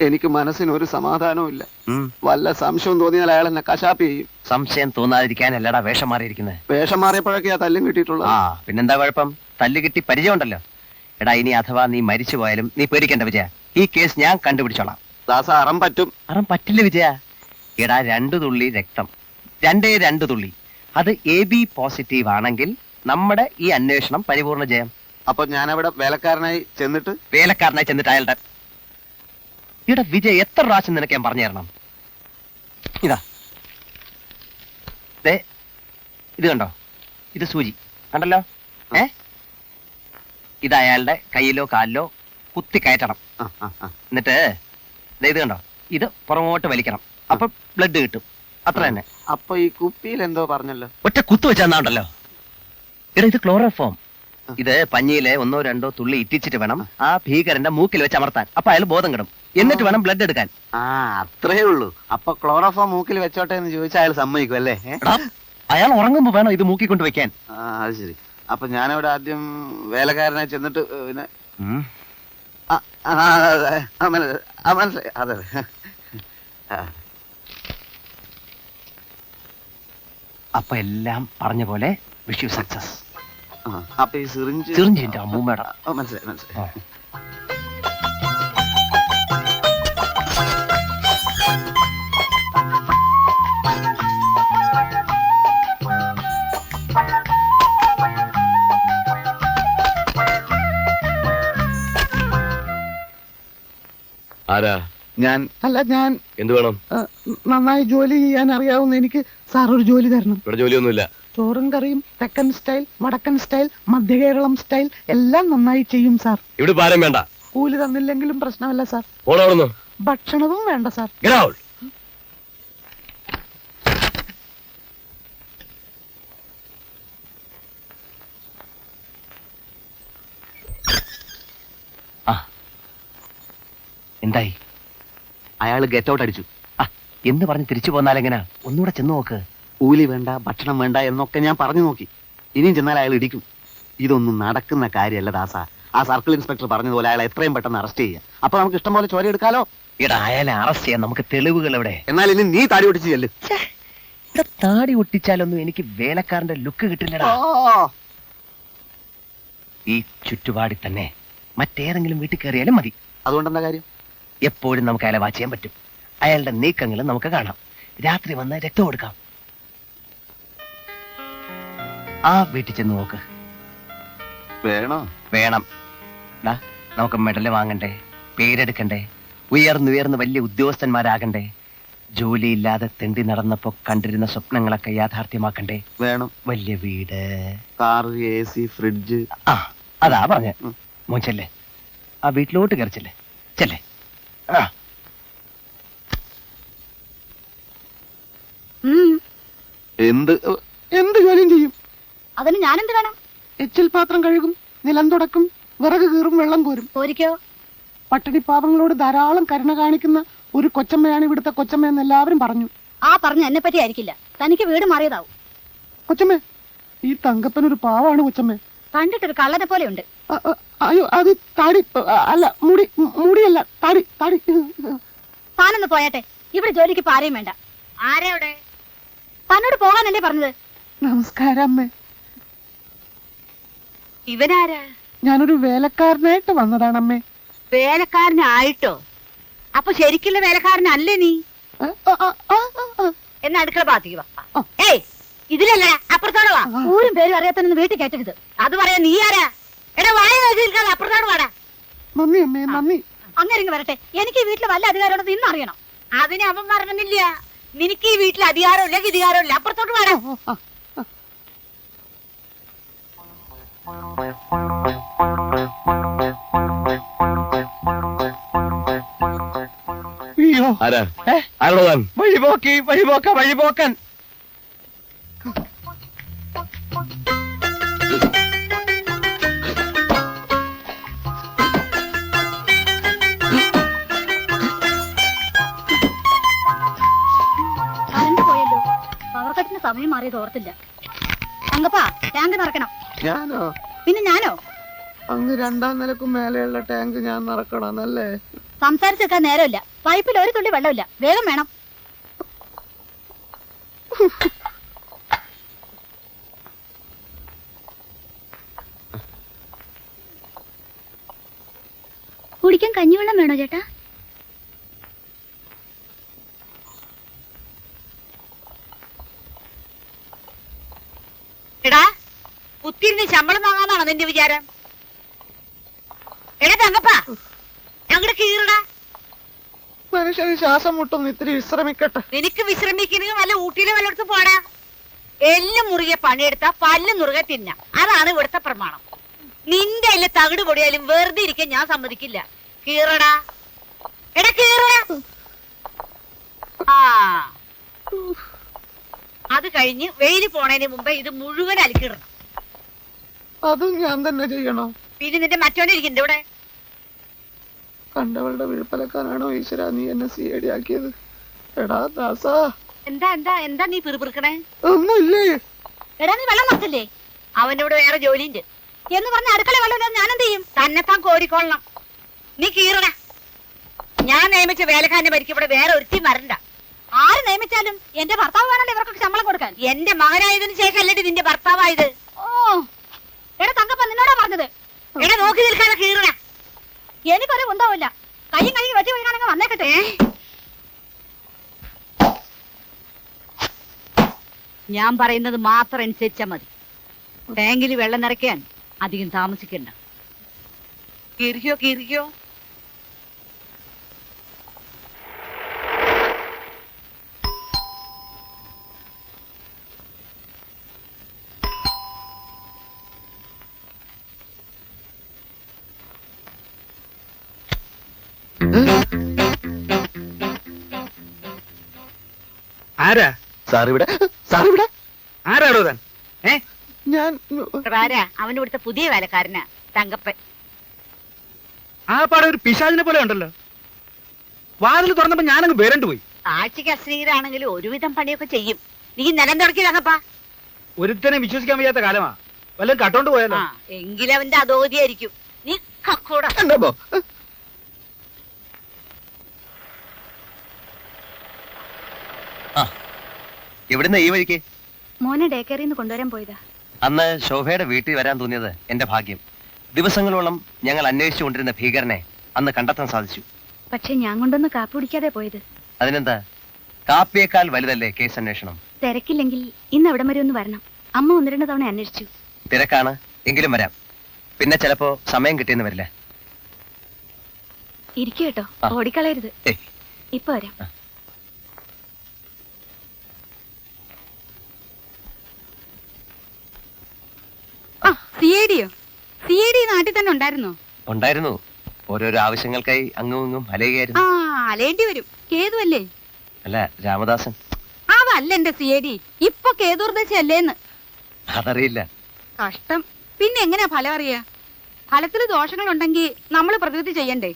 എനിക്ക് മനസ്സിന് ഒരു സമാധാനവും ഇല്ല വല്ല സംശയം തോന്നിയാൽ അയാൾ എന്നെ കശാപ്പ് ചെയ്യും. സംശയം തോന്നാതിരിക്കാനല്ലടാ വേഷം മാറിയിരിക്കുന്നത് വേഷം മാറിയപ്പോഴൊക്കെയാ തല്ലും കിട്ടിയിട്ടുള്ളത്. ആ പിന്നെന്താ കുഴപ്പം? തല്ല് കിട്ടി പരിചയമുണ്ടല്ലോ. എടാ ഇനി അഥവാ നീ മരിച്ചു പോയാലും നീ പേടിക്കണ്ട വിജയ. ഈ കേസ് ഞാൻ കണ്ടുപിടിച്ചോളാം. ദാസ അറം പറ്റും. അറം പറ്റില്ല വിജയ. എടാ രണ്ടു തുള്ളി രക്തം. രണ്ടേ രണ്ടു തുള്ളി. അത് എ ബി പോസിറ്റീവ് ആണെങ്കിൽ നമ്മുടെ ഈ അന്വേഷണം പരിപൂർണ ജയം. അപ്പൊ ഞാനവിടെ വേലക്കാരനായി ചെന്നിട്ട് വേലക്കാരനായി ചെന്നിട്ട് അയാളുടെ ഇവിടെ വിജയ് എത്ര പ്രാവശ്യം നിനക്ക് ഞാൻ പറഞ്ഞു തരണം? ഇതാ. ദേ ഇത് കണ്ടോ? ഇത് സൂചി. കണ്ടല്ലോ? ഏ? ഇത് അയാളുടെ കയ്യിലോ കാലിലോ കുത്തി കയറ്റണം. എന്നിട്ട് ദേ ഇത് കണ്ടോ? ഇത് പുറമോട്ട് വലിക്കണം. അപ്പൊ ബ്ലഡ് കിട്ടും. അത്ര തന്നെ. അപ്പൊ ഈ കുപ്പിയിൽ എന്തോ പറഞ്ഞല്ലോ? ഒറ്റ കുത്തു എടാ ഇത് ക്ലോറോഫോം. ഇത് പഞ്ഞിയിലെ ഒന്നോ രണ്ടോ തുള്ളി ഇറ്റിച്ചിട്ട് വേണം ആ ഭീകരന്റെ മൂക്കിൽ വെച്ച് അമർത്താൻ അപ്പൊ അയാൾ ബോധം കിടും എന്നിട്ട് വേണം ബ്ലഡ് എടുക്കാൻ ആ അത്രേ ഉള്ളൂ അപ്പൊ ക്ലോറോഫോം മൂക്കിൽ വെച്ചോട്ടെ എന്ന് ചോദിച്ചാൽ അയാൾ സമ്മതിക്കും അല്ലേ? അയാൾ ഉറങ്ങുമ്പോ വേണം ഇത് മൂക്കി കൊണ്ട് വെക്കാൻ ആ അത് ശരി അപ്പൊ ഞാനവിടെ ആദ്യം വേലക്കാരനെ ചെന്നിട്ട് പിന്നെ അതെ, മനസ്സിലായി അപ്പൊ എല്ലാം പറഞ്ഞ പോലെ വിഷ് യു സക്സസ്. അപ്പൊ ഈ സിറിഞ്ച് സിറിഞ്ചിന്റെ അമ്മൂമ്മയുടെ. ഓ, മനസ്സിലായി മനസ്സിലായി. ആരാ? ഞാൻ. അല്ല ഞാൻ. എന്ത് വേണം? ആ, നന്നായി ജോലി ചെയ്യാൻ അറിയാവുന്ന എനിക്ക് സാർ ഒരു ജോലി തരണം. ഇവിടെ ജോലിയൊന്നുമില്ല. ചോറും കറിയും തെക്കൻ സ്റ്റൈൽ വടക്കൻ സ്റ്റൈൽ മധ്യകേരളം സ്റ്റൈൽ എല്ലാം നന്നായി ചെയ്യും സാർ. ഇവിടെ ഭാരം വേണ്ട. കൂലി തന്നില്ലെങ്കിലും പ്രശ്നമല്ല സാർ. ഭക്ഷണവും വേണ്ട സാർ. എന്തായി? അയാൾ ഗെറ്റ് ഔട്ട് അടിച്ചു. ആ എന്ന് പറഞ്ഞ് തിരിച്ചു പോന്നാലെങ്ങനെ? ഒന്നുകൂടെ ചെന്ന് നോക്ക്. കൂലി വേണ്ട ഭക്ഷണം വേണ്ട എന്നൊക്കെ ഞാൻ പറഞ്ഞു നോക്കി. ഇനിയും ചെന്നാൽ അയാൾ ഇടിക്കും. ഇതൊന്നും നടക്കുന്ന കാര്യമല്ല ദാസ. ആ സർക്കിൾ ഇൻസ്പെക്ടർ പറഞ്ഞതുപോലെ അയാളെ എത്രയും പെട്ടെന്ന് അറസ്റ്റ് ചെയ്യാം അപ്പൊ നമുക്ക് ഇഷ്ടം പോലെ ചോര എടുക്കാലോ? എടാ അയാളെ അറസ്റ്റ് ചെയ്യാൻ നമുക്ക് തെളിവുകൾ എവിടെ? എന്നാൽ ഇനി നീ താടി ഒട്ടിച്ച് ചെല്ല്. താടി ഒട്ടിച്ചാലൊന്നും എനിക്ക് വേലക്കാരന്റെ ലുക്ക് കിട്ടില്ലടാ. ഈ ചുറ്റുപാടി തന്നെ മറ്റേതെങ്കിലും വീട്ടിൽ കയറിയാലും മതി. അതുകൊണ്ട് എന്താ കാര്യം? എപ്പോഴും നമുക്ക് അയാളെ വാച്ച് ചെയ്യാൻ പറ്റും. അയാളുടെ നീക്കങ്ങൾ നമുക്ക് കാണാം. രാത്രി വന്ന് രക്തം കൊടുക്കാം. ആ വീട്ടിൽ ചെന്ന് നോക്ക്. വേണോ? വേണം. ഡാ നമുക്ക് മെഡൽ വാങ്ങണ്ടേ പേരെടുക്കണ്ടേ ഉയർന്നുയർന്ന് വലിയ ഉദ്യോഗസ്ഥന്മാരാകണ്ടേ ജോലിയില്ലാതെ തെണ്ടി നടന്നപ്പോ കണ്ടിരുന്ന സ്വപ്നങ്ങളൊക്കെ യാഥാർത്ഥ്യമാക്കണ്ടേ. വേണം. വലിയ വീട്. കാർ എ സി ഫ്രിഡ്ജ് ആ അതാ പറഞ്ഞ. മോച്ചല്ലേ ആ വീട്ടിലോട്ട് കയറിച്ചല്ലേ ചെല്ലേ. ചെല്ലേ. ആ. എന്ത് എന്ത് കാര്യം ചെയ്യും? അതിന് ഞാനെന്ത് വേണം എച്ചിൽ പാത്രം കഴുകും നിലം തുടക്കും വിറക് കീറും വെള്ളം കോരും. പോരിക്കോ പട്ടിണി പാപങ്ങളോട് ധാരാളം കരുണ കാണിക്കുന്ന ഒരു കൊച്ചമ്മയാണ് ഇവിടുത്തെ കൊച്ചമ്മ എന്ന് എല്ലാവരും പറഞ്ഞു. ആ പറഞ്ഞു എന്നെ പറ്റി ആയിരിക്കില്ല. തനിക്ക് വീട് മാറിയതാവും. കൊച്ചമ്മ ഈ തങ്കപ്പൻ ഒരു പാവാണ് കൊച്ചമ്മ. കണ്ടിട്ടൊരു കള്ളനെ പോലെ ഉണ്ട് അയ്യോ അത് താടി അല്ല മുടി മുടിയല്ല താടി താടി. താനൊന്ന് പോയാട്ടെ. ഇവിടെ ജോലിക്ക് പാരയും വേണ്ട. ആരെവിടെ? തന്നോട് പോകാനല്ലേ പറഞ്ഞത്? നമസ്കാരം അമ്മേ. ഇവനാരാ? ഞാനൊരു വേലക്കാരനായിട്ട് വന്നതാണ് അമ്മേ വേലക്കാരനായിട്ടോ? അപ്പൊ ശരിക്കുള്ള വേലക്കാരനല്ലേ നീ? എന്നാ അടുക്കള ഭാഗത്തേക്ക് വാ. ഏയ് ഇതിലല്ല അപ്പുറത്തോട് വാ. ഊരും പേരും അറിയാത്തന്നെ വീട്ടിൽ കയറ്റരുത്. അത് പറയാ നീ ആരാ? എടാ വായ നോക്കിയിരിക്കാതെ അപ്പുറത്തോട് വാടാ. നന്ദി അമ്മേ നന്ദി അങ്ങനെ വരട്ടെ. എനിക്ക് ഈ വീട്ടിൽ വല്ല അധികാരമുണ്ടെന്ന് ഇന്ന് അറിയണം. അതിനെ അവൻ പറഞ്ഞില്ല. നിനക്ക് ഈ വീട്ടിൽ അധികാരമില്ല വിധികാരമില്ല. അപ്പുറത്തോട്ട് വേണം ആ, ആ. അയ്യോ. ആരാ? ഏ? ആരോടോ താൻ വഴിപോക്കി വഴിപോക്ക വഴിപോക്കൻ. കറണ്ട് പോയല്ലോ. പവർ കട്ടിന് സമയം മാറിയത് ഓർത്തില്ല. തങ്കപ്പാ ടാങ്ക് നിറക്കണം ഞാനോ? പിന്നെ ഞാനോ? അങ്ങ് രണ്ടാം നിലക്കും മേലെയുള്ള ടാങ്ക് ഞാൻ നിറക്കണമെന്നല്ലേ സംസാരിച്ചെടുക്കാൻ നേരമില്ല. പൈപ്പിൽ ഒരു തുള്ളി വെള്ളമില്ല. വേഗം വേണം. കുടിക്കാൻ കഞ്ഞിവെള്ളം വേണോ ചേട്ടാ? എടാ കുത്തിരുന്ന് ശമ്പളം വാങ്ങാന്നാണോ നിന്റെ വിചാരം? എടാ തങ്കപ്പ ഞങ്ങളുടെ കീറടാ. മനുഷ്യന് ശ്വാസം മുട്ടുന്നു ഇത്തിരി വിശ്രമിക്കട്ടെ. നിനക്ക് വിശ്രമിക്കണമെങ്കിൽ വല്ല ഊട്ടിയിലെ വല്ലയിടത്ത് പോടാ. എല്ലും മുറുകെ പണിയെടുത്ത പല്ല് മുറുകെ തിന്ന. അതാണ് ഇവിടുത്തെ പ്രമാണം. നിന്റെ അല്ല തകിട് പൊടിയാലും വെറുതെ ഇരിക്കാൻ ഞാൻ സമ്മതിക്കില്ല. കീറടാ. എടാ കീറടാ. ആ. അത് കഴിഞ്ഞ് വെയിൽ പോണേന് മുമ്പേ ഇത് മുഴുവൻ അലക്കിടണം. അതും ഞാൻ തന്നെ ചെയ്യണോ? പിന്നെ നിന്റെ മറ്റോനെ ഇവിടെ കണ്ടവളുടെ വിഴുപ്പലക്കാനാണോ ഈശ്വര നീ എന്നെ സി ഐ ഡി ആക്കിയത് എടാ ദാസാ. എന്താ എന്താ എന്താ നീ പിറുപിറുക്കണേ? ഒന്നുമില്ലേ. എടാ നീ വെള്ളം നോക്കില്ലേ അവനോട് വേറെ ജോലിയുണ്ട്. എന്ന് പറഞ്ഞ അടുക്കള വെള്ളം ഞാൻ എന്ത് ചെയ്യും? തന്നെത്താൻ കോരിക്കൊള്ളണം. നീ കീറണ. ഞാൻ നിയമിച്ച വേലക്കാരനെ ഭരിക്കും ഇവിടെ വേറെ ഒരുത്തി വരണ്ട. ആര് നിയമിച്ചാലും എന്റെ ഭർത്താവ് വേണല്ലോ ഇവർക്കൊക്കെ ശമ്പളം കൊടുക്കാൻ. എന്റെ മകനായതിനു ശേഷം അല്ലേ നിന്റെ ഭർത്താവായത്. തങ്കപ്പ നിന്നോടാ പറഞ്ഞത്? എടാ നോക്കി നിൽക്കാതെ കീറണ എനിക്കൊരു ഉണ്ടാവില്ല കയ്യും കൈ വെട്ടി വീഴാണെങ്കിൽ വന്നേക്കട്ടെ. ഞാൻ പറയുന്നത് മാത്രം അനുസരിച്ചാ മതി. ടാങ്കിൽ വെള്ളം നിറയ്ക്കാൻ അധികം താമസിക്കണ്ട. കിരിക്കോ കിരിക്കോ ആരാ? സാർ ഇവിടെ ആരാടോ താൻ? ഏ? ഞാൻ ആരാ അവന്റെ ഇവിടുത്തെ പുതിയ വേലക്കാരനാ തങ്കപ്പൻ. ആ പാടെ ഒരു പിശാചിനെ പോലെ ഉണ്ടല്ലോ. വാതിൽ തുറന്നപ്പോ ഞാനങ്ങ് വേരണ്ടു പോയി. ആഴ്ചക്ക് അശ്രീകരാണെങ്കിലും ഒരുവിധം പണിയൊക്കെ ചെയ്യും. നീ നിലം തുടക്കി തങ്കപ്പ. ഒരുത്തനെ വിശ്വസിക്കാൻ വയ്യാത്ത കാലമാ. വല്ലതും കട്ടോണ്ട് പോയാലോ? ആ എങ്കിലും അവന്റെ അധോഗതിയായിരിക്കും. നീ കക്കൂട. എവിടുന്ന് ഈ വഴിക്ക്? മോനെ ഡേ നിന്ന് കൊണ്ടുവരാൻ പോയതാ. അന്ന് ശോഭയുടെ വീട്ടിൽ വരാൻ തോന്നിയത് എന്റെ ഭാഗ്യം. ദിവസങ്ങളോളം ഞങ്ങൾ അന്വേഷിച്ചു കൊണ്ടിരുന്ന ഭീകരനെ അന്ന് കണ്ടെത്താൻ സാധിച്ചു. പക്ഷെ ഞാൻ കൊണ്ടൊന്ന് കാപ്പി കുടിക്കാതെ പോയത്. അതിനെന്താ? കാപ്പിയേക്കാൾ വലുതല്ലേ കേസ് അന്വേഷണം? തിരക്കില്ലെങ്കിൽ ഇന്ന് അവിടം വരെ ഒന്ന് വരണം. അമ്മ ഒന്ന് രണ്ട് തവണ അന്വേഷിച്ചു. തിരക്കാണ്. എങ്കിലും വരാം. പിന്നെ ചിലപ്പോ സമയം കിട്ടിയെന്ന് വരില്ല? ഇരിക്കട്ടോ കേട്ടോ. ആ. ഓടിക്കളയരുത്. ഏയ്. ഇപ്പൊ വരാം. സി ഐ ഡിയോ? സി ഐ ഡി നാട്ടിൽ തന്നെ ഉണ്ടായിരുന്നോ? ഉണ്ടായിരുന്നു. ഓരോരോ ആവശ്യങ്ങൾക്കായി അങ്ങും ഇങ്ങും അലയുകയായിരുന്നു. ആ അലേണ്ടി വരും. കേതുവല്ലേ അല്ല? രാമദാസൻ. അതല്ല എന്റെ സി ഐ ഡി. ഇപ്പൊ കേതുർദശല്ലേന്ന് അതറിയില്ല. കഷ്ടം. പിന്നെ എങ്ങനെയാ ഫലം അറിയാ? ഫലത്തിൽ ദോഷങ്ങൾ ഉണ്ടെങ്കിൽ നമ്മൾ പ്രതിവിധി ചെയ്യണ്ടേ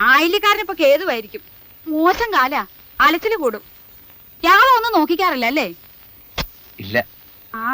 ആയില്യക്കാരനിപ്പോ കേതുവായിരിക്കും. മോശം കാല. അലച്ചിൽ കൂടും. യാളെ ഒന്നും നോക്കിക്കാറില്ല അല്ലേ? ഇല്ല. ആ.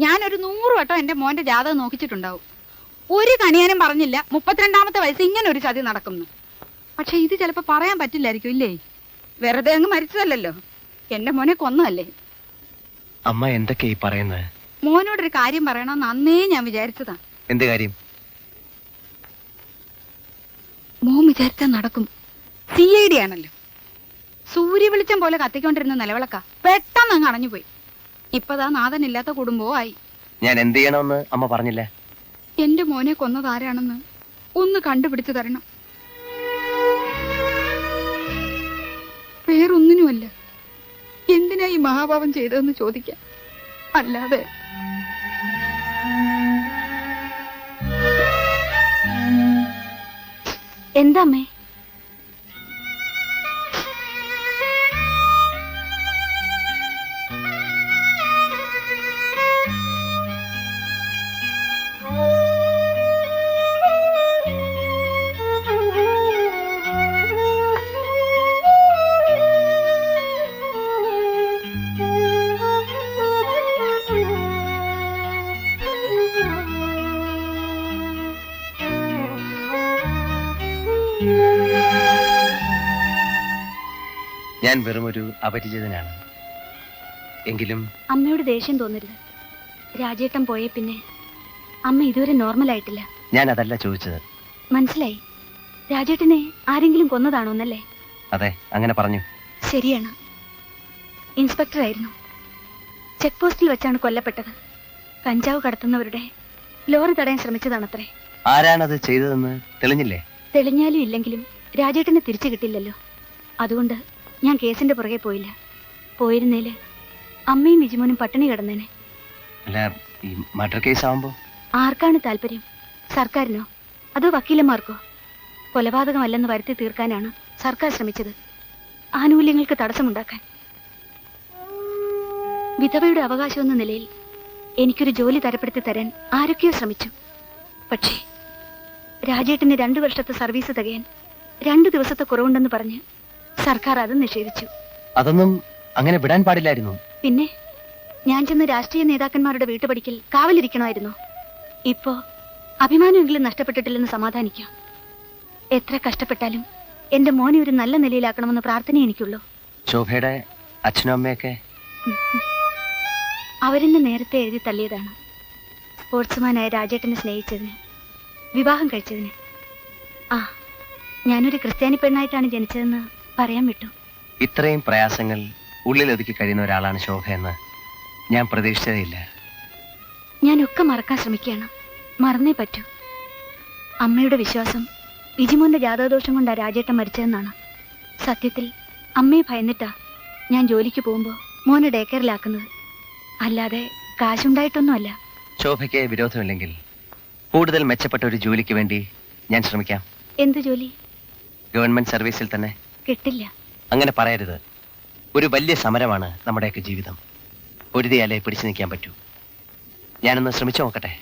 ഞാനൊരു നൂറ് വട്ടം എന്റെ മോന്റെ ജാതകം നോക്കിച്ചിട്ടുണ്ടാവും. ഒരു കണിയാനും പറഞ്ഞില്ല മുപ്പത്തിരണ്ടാമത്തെ വയസ്സ് ഇങ്ങനെ ഒരു ചതി നടക്കുന്നു. പക്ഷെ ഇത് ചിലപ്പോ പറയാൻ പറ്റില്ലായിരിക്കും ഇല്ലേ? വെറുതെ അങ്ങ് മരിച്ചതല്ലല്ലോ. എന്റെ മോനെ കൊന്നതല്ലേ? അമ്മ എന്തൊക്കെയാ ഈ പറയുന്നത്? മോനോടൊരു കാര്യം പറയണമെന്ന് അന്നേ ഞാൻ വിചാരിച്ചതാ. എന്ത് കാര്യം? മോൻ വിചാരിച്ചാൽ നടക്കും. സി ഐ ഡി ആണല്ലോ. സൂര്യ വെളിച്ചം പോലെ കത്തിക്കൊണ്ടിരുന്ന നിലവിളക്ക. പെട്ടെന്ന് അങ്ങ് അണഞ്ഞുപോയി. ഇപ്പതാ നാഥനില്ലാത്ത കുടുംബവും ആയി ഞാൻ എന്ത് ചെയ്യണമെന്ന് അമ്മ പറഞ്ഞില്ല? എന്റെ മോനെ കൊന്നതാരാണെന്ന് ഒന്ന് കണ്ടുപിടിച്ചു തരണം. വേറൊന്നിനുമല്ല. എന്തിനാ ഈ മഹാഭാവം ചെയ്തതെന്ന് ചോദിക്കാം. അല്ലാതെ എന്താ അമ്മേ? ഞാൻ വെറും ഒരു അപരിചിതനാണ്. എങ്കിലും അമ്മയോട് ദേഷ്യം തോന്നരുത്. രാജേട്ടൻ പോയേ പിന്നെ അമ്മ ഇതുവരെ നോർമൽ ആയിട്ടില്ല. ഞാൻ അതല്ല ചോദിച്ചത്. മനസ്സിലായി. രാജേട്ടനെ ആരെങ്കിലും കൊന്നതാണോ എന്നല്ലേ? അതെ അങ്ങനെ പറഞ്ഞു. ശരിയാണ്. ഇൻസ്പെക്ടർ ആയിരുന്നു. ചെക്ക് പോസ്റ്റിൽ വെച്ചാണ് കൊല്ലപ്പെട്ടത്. കഞ്ചാവ് കടത്തുന്നവരുടെ ലോറി തടയാൻ ശ്രമിച്ചതാണത്രേ. ആരാണത് ചെയ്തതെന്ന് തെളിഞ്ഞില്ലേ? തെളിഞ്ഞാലും ഇല്ലെങ്കിലും രാജേട്ടനെ തിരിച്ചു കിട്ടില്ലല്ലോ. അതുകൊണ്ട് ഞാൻ കേസിന്റെ പുറകെ പോയില്ല. പോയിരുന്നേൽ അമ്മയും വിജിമോനും പട്ടിണി കിടന്നേനെ. അല്ല ഈ മർഡർ കേസ് ആവുമ്പോ ആർക്കാണ് താല്പര്യം? സർക്കാരിനോ? അതോ വക്കീലന്മാർക്കോ? കൊലപാതകമല്ലെന്ന് വരുത്തി തീർക്കാനാണ് സർക്കാർ ശ്രമിച്ചത്. ആനുകൂല്യങ്ങൾക്ക് തടസ്സമുണ്ടാക്കാൻ. വിധവയുടെ അവകാശം എന്ന നിലയിൽ എനിക്കൊരു ജോലി തരപ്പെടുത്തി തരാൻ ആരൊക്കെയോ ശ്രമിച്ചു. പക്ഷേ രാജേട്ടിന് രണ്ടു വർഷത്തെ സർവീസ് തികയാൻ രണ്ടു ദിവസത്തെ കുറവുണ്ടെന്ന് പറഞ്ഞ് സർക്കാർ അത് നിഷേധിച്ചു. അതൊന്നും അങ്ങനെ വിടാൻ പാടില്ലായിരുന്നു. പിന്നെ ഞാൻ ചെന്ന് രാഷ്ട്രീയ നേതാക്കന്മാരുടെ വീട്ടുപടിക്കൽ കാവലിരിക്കണമായിരുന്നു. ഇപ്പോ അഭിമാനമെങ്കിലും നഷ്ടപ്പെട്ടിട്ടില്ലെന്ന് സമാധാനിക്കാം. എത്ര കഷ്ടപ്പെട്ടാലും എന്റെ മോനെ ഒരു നല്ല നിലയിലാക്കണമെന്ന് പ്രാർത്ഥന എനിക്കുള്ളൂ. ശോഭയുടെ അച്ഛനും അമ്മയൊക്കെ? അവരെന്നെ നേരത്തെ എഴുതി തള്ളിയതാണ്. സ്പോർട്സ്മാനായ രാജേട്ടനെ സ്നേഹിച്ചതിന്. വിവാഹം കഴിച്ചതിന്. ആ ഞാനൊരു ക്രിസ്ത്യാനി പെണ്ണായിട്ടാണ് ജനിച്ചതെന്ന് പറയാൻ വിട്ടു. ഇത്രയും പ്രയാസങ്ങൾ ഉള്ളിലൊതുക്കി കഴിയുന്ന ഒരാളാണ് ശോഭ എന്ന് ഞാൻ പ്രതീക്ഷിച്ചതേയില്ല. ഞാനൊക്കെ മറക്കാൻ ശ്രമിക്കുകയാണ്. മറന്നേ പറ്റൂ. അമ്മയുടെ വിശ്വാസം വിജിമോന്റെ ജാതകദോഷം കൊണ്ടാ രാജേട്ടൻ മരിച്ചതെന്നാണ്. സത്യത്തിൽ അമ്മയെ ഭയന്നിട്ടാ ഞാൻ ജോലിക്ക് പോകുമ്പോൾ മോനെ ഡേ കെയറിലാക്കുന്നത്. അല്ലാതെ കാശുണ്ടായിട്ടൊന്നുമല്ല. ശോഭയ്ക്ക് വിരോധമില്ലെങ്കിൽ കൂടുതൽ മെച്ചപ്പെട്ട ഒരു ജോലിക്ക് വേണ്ടി ഞാൻ ശ്രമിക്കാം. എന്ത് ജോലി? ഗവൺമെന്റ് സർവീസിൽ തന്നെ. കിട്ടില്ല. അങ്ങനെ പറയരുത്. ഒരു വലിയ സമരമാണ് നമ്മുടെയൊക്കെ ജീവിതം. ഒരു പൊരുതിയാലേ പിടിച്ചു നിൽക്കാൻ പറ്റൂ. ഞാനൊന്ന് ശ്രമിച്ചു നോക്കട്ടെ?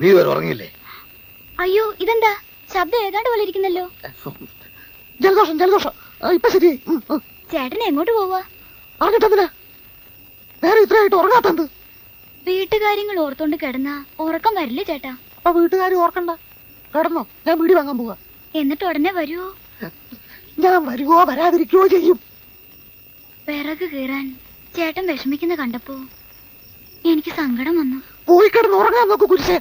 നീ വരെ ഉറങ്ങിയില്ലേ? അയ്യോ ഇതെന്താ? ശബ്ദം ഏതാണ്ട് പോലെ ഇരിക്കുന്നല്ലോ. ജലദോഷം ജലദോഷം. ഇപ്പൊ ശരി. ചേട്ടൻ എങ്ങോട്ട് പോവാ? അറിഞ്ഞിട്ടെന്തിനാ? നേരെ ഇത്രയായിട്ട് ഉറങ്ങാത്തത് വീട്ടുകാര്യങ്ങൾ ഓർത്തോണ്ട് കിടന്ന ഉറക്കം വരില്ലേ ചേട്ടാ? അപ്പൊ വീട്ടുകാർ ഓർക്കണ്ട. കിടന്നോ ഞാൻ വീടി വാങ്ങാൻ പോവാ. എന്നിട്ട് ഉടനെ വരുവോ? ഞാൻ വരുവോ വരാതിരിക്കുവോ ചെയ്യും. വിറക് കീറാൻ ചേട്ടൻ വിഷമിക്കുന്ന കണ്ടപ്പോ എനിക്ക് സങ്കടം വന്നു. പോയി കിടന്ന് ഉറങ്ങാൻ നോക്കൂ കുരിശേ.